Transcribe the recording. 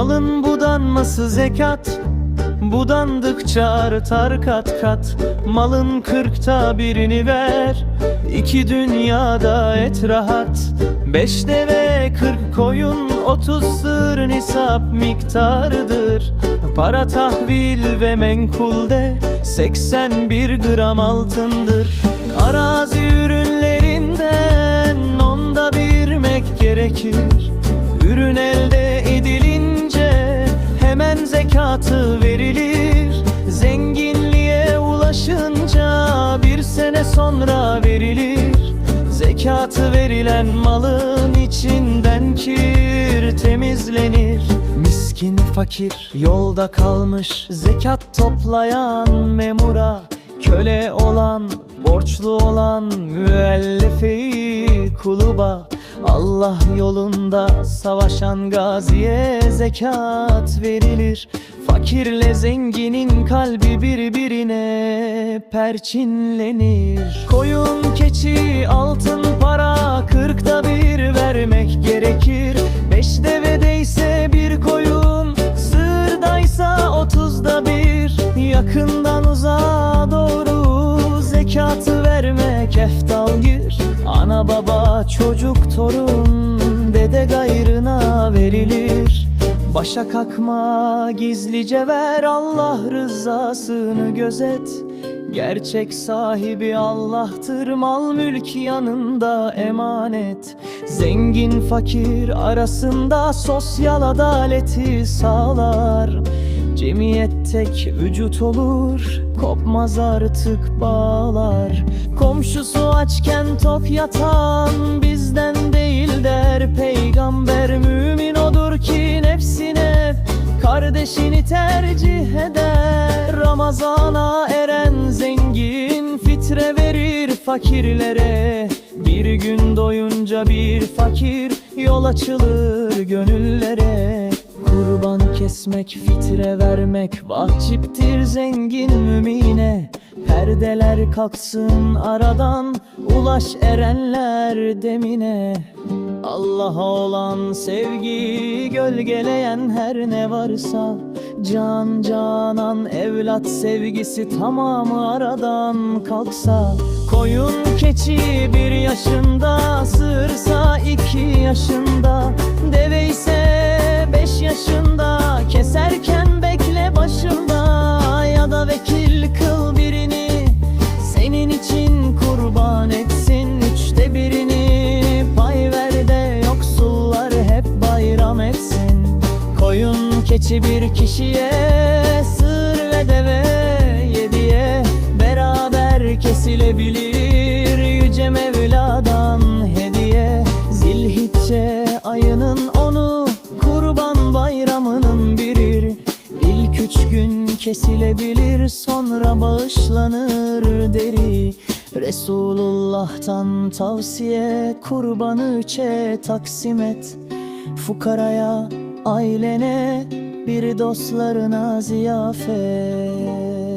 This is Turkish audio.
Malın budanması zekat Budandıkça artar kat kat. Malın kırkta birini ver İki dünyada et rahat. Beş deve kırk koyun Otuz sır nisap miktarıdır. Para tahvil ve menkulde 81 gram altındır. Arazi ürünlerinden zekatı verilir. Zenginliğe ulaşınca bir sene sonra verilir. Zekatı verilen malın içinden kir temizlenir. Miskin fakir yolda kalmış zekat toplayan memura Köle olan, borçlu olan müellefe kuluba Allah yolunda savaşan gaziye zekat verilir. Fakirle zenginin kalbi birbirine perçinlenir. Koyun, keçi, altın para kırkta bir vermek gerekir. Beş devedeyse bir koyun, sırdaysa otuzda bir. Yakından uzağa doğru zekatı vermek eftalgir Ana baba çocuk torun dede gayrına verilir. Başa kalkma gizlice ver Allah rızasını gözet. Gerçek sahibi Allah'tır mal mülk yanında emanet. Zengin fakir arasında sosyal adaleti sağlar Cemiyet tek vücut olur Kopmaz artık bağlar. Komşusu açken tok yatan Bizden değil der peygamber. Mümin odur ki nefsine Kardeşini tercih eder. Ramazana eren zengin Fitre verir fakirlere. Bir gün doyunca bir fakir Yol açılır gönüllere Kurban kesmek, fitre vermek vaciptir zengin mümine. Perdeler kalksın aradan, ulaş erenler demine. Allah'a olan sevgi gölgeleyen her ne varsa Can canan evlat sevgisi tamamı aradan kalksa. Koyun keçi bir yaşında sırsa iki yaşında Deve ise yaşında keserken bekle başında Ya da vekil kıl birini senin için kurban etsin Üçte birini. Pay ver de yoksullar hep bayram etsin. Koyun keçi bir kişiye sır ve deve yediye. Beraber kesilebilir kesilebilir sonra bağışlanır deri. Resulullah'tan tavsiye kurbanı üçe taksim et. Fukaraya, ailene, bir dostlarına ziyafet